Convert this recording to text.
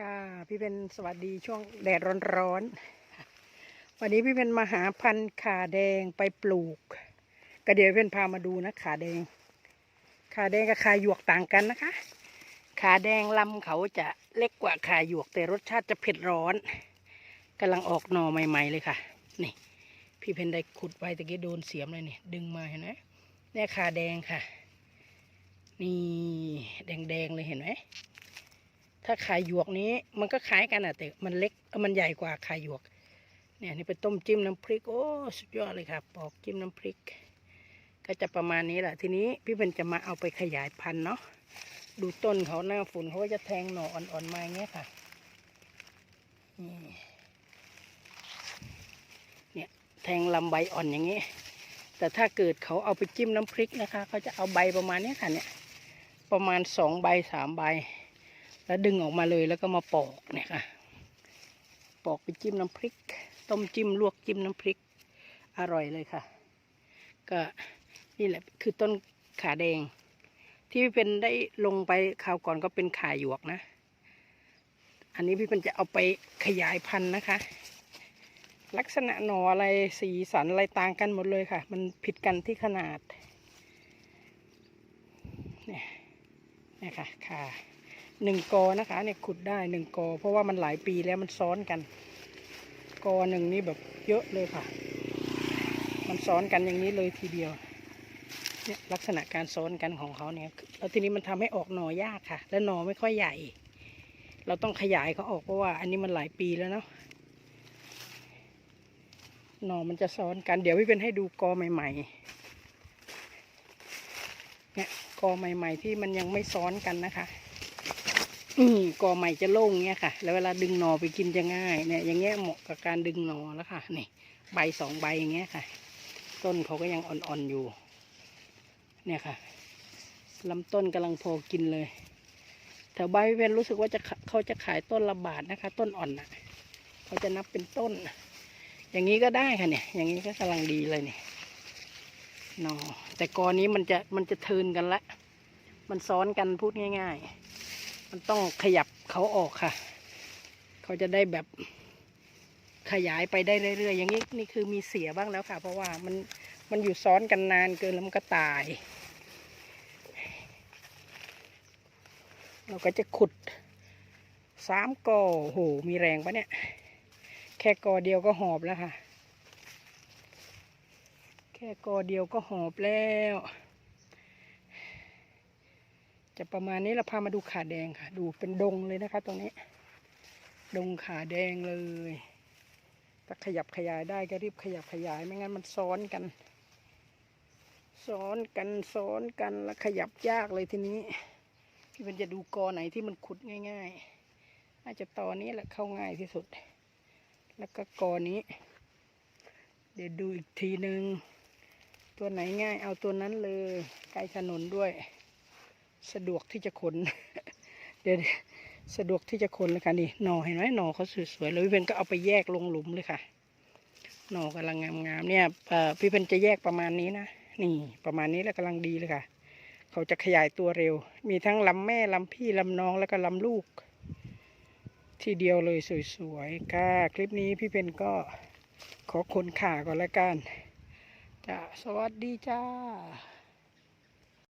ค่ะพี่เป็นสวัสดีช่วงแดดร้อนๆวันนี้พี่เป็นมาหาพันธุ์ขาแดงไปปลูกก็เดี๋ยวพี่เป็นพามาดูนะขาแดง ขาแดงกับขาหยวกต่างกันนะคะ ขาแดงลำเขาจะเล็กกว่าขาหยวกแต่รสชาติจะเผ็ดร้อนกำลังออกหน่อใหม่ ๆ เลยค่ะ นี่ พี่เพนได้ขุดไว้ตะกี้โดนเสียมเลยนี่ดึงมาเห็นไหมเนี่ยขาแดงค่ะ นี่แดงๆเลยเห็นไหม ถ้าขายหยวกนี้มันก็คล้ายกันอะแต่มันเล็กมันใหญ่กว่าขายหยวก เนี่ยนี่ไปต้มจิ้มน้ำพริกโอ้สุดยอดเลยครับปอกจิ้มน้ำพริก ก็จะประมาณนี้แหละทีนี้พี่เป็นจะมาเอาไปขยายพันธุ์เนาะดูต้นเขาหน้าฝนเขาก็จะแทงหน่ออ่อนๆมาอย่างเงี้ยค่ะนี่เนี่ยแทงลำใบอ่อนอย่างเงี้แต่ถ้าเกิดเขาเอาไปจิ้มน้ำพริกนะคะเขาจะเอาใบประมาณนี้ค่ะเนี่ยประมาณสองใบสามใบ แล้วดึงออกมาเลยแล้วก็มาปอกเนี่ยค่ะ ปอกไปจิ้มน้ำพริก ต้มจิ้มลวกจิ้มน้ำพริก อร่อยเลยค่ะ ก็นี่แหละคือต้นขาแดง ที่พี่เป็นได้ลงไปคราวก่อนก็เป็นขาหยวกนะ อันนี้พี่เป็นจะเอาไปขยายพันธุ์นะคะ ลักษณะหน่ออะไรสีสันอะไรต่างกันหมดเลยค่ะ มันผิดกันที่ขนาดเนี่ยนี่ยค่ะค่ะ หนึ่งกอนะคะเนี่ยขุดได้หนึ่งกอ เพราะว่ามันหลายปีแล้วมันซ้อนกัน กอหนึ่งนี่แบบเยอะเลยค่ะ มันซ้อนกันอย่างนี้เลยทีเดียวเนี่ยลักษณะการซ้อนกันของเขาเนี่ยแล้วทีนี้มันทำให้ออกหน่อยากค่ะ และหน่อไม่ค่อยใหญ่ เราต้องขยายเขาออกเพราะว่า อันนี้มันหลายปีแล้วเนาะหน่อมันจะซ้อนกัน เดี๋ยวพี่เป็นให้ดูกอใหม่ ๆ เนี่ยกอใหม่ ๆ ที่มันยังไม่ซ้อนกันนะคะ กอใหม่จะโล่งเงี้ยค่ะ แล้วเวลาดึงหนอไปกินจะง่ายเนี่ยอย่างเงี้ยเหมาะกับการดึงหนอแล้วค่ะนี่ใบสองใบอย่างเงี้ยค่ะ ต้นเขาก็ยังอ่อนๆอยู่ เนี่ยค่ะลำต้นกำลังพอกินเลยแถวใบเพนรู้สึกว่าจะเขาจะขายต้นละบาทนะคะ ต้นอ่อนน่ะเขาจะนับเป็นต้น อย่างนี้ก็ได้ค่ะเนี่ย อย่างนี้ก็กำลังดีเลยเนี่ยนอแต่กอนี้มันจะมันจะเทินกันละ มันซ้อนกันพูดง่าย ๆ มันต้องขยับเขาออกค่ะ เขาจะได้แบบขยายไปได้เรื่อยๆ อย่างนี้นี่คือมีเสียบ้างแล้วค่ะ เพราะว่ามันมันอยู่ซ้อนกันนานเกินแล้วมันก็ตาย เราก็จะขุดสามกอโหมีแรงปะเนี่ย แค่กอเดียวก็หอบแล้วค่ะ แค่กอเดียวก็หอบแล้ว จะประมาณนี้เราพามาดูขาแดงค่ะ ดูเป็นดงเลยนะคะตรงนี้ ดงขาแดงเลย ถ้าขยับขยายได้ก็รีบขยับขยายไม่งั้นมันซ้อนกันซ้อนกันซ้อนกันแล้วขยับยากเลยทีนี้พี่มันจะดูกอไหนที่มันขุดง่ายๆน่าจะตอนนี้แหละเข้าง่ายที่สุด แล้วก็กอนี้ เดี๋ยวดูอีกทีหนึ่งตัวไหนง่ายเอาตัวนั้นเลยใกล้ถนนด้วย สะดวกที่จะขน เดี๋ยวสะดวกที่จะขนเลยค่ะนี่หน่อเห็นไหมหน่อเขาสวยๆเลยพี่เพนก็เอาไปแยกลงหลุมเลยค่ะ หน่อกำลังงามๆเนี่ยพี่เพนจะแยกประมาณนี้นะนี่ประมาณนี้แล้วกำลังดีเลยค่ะ เขาจะขยายตัวเร็ว มีทั้งลำแม่ลำพี่ลำน้องแล้วก็ลำลูก ทีเดียวเลยสวยๆค่ะ คลิปนี้พี่เพนก็ขอคนขาก่อนละกันจ้าสวัสดีจ้า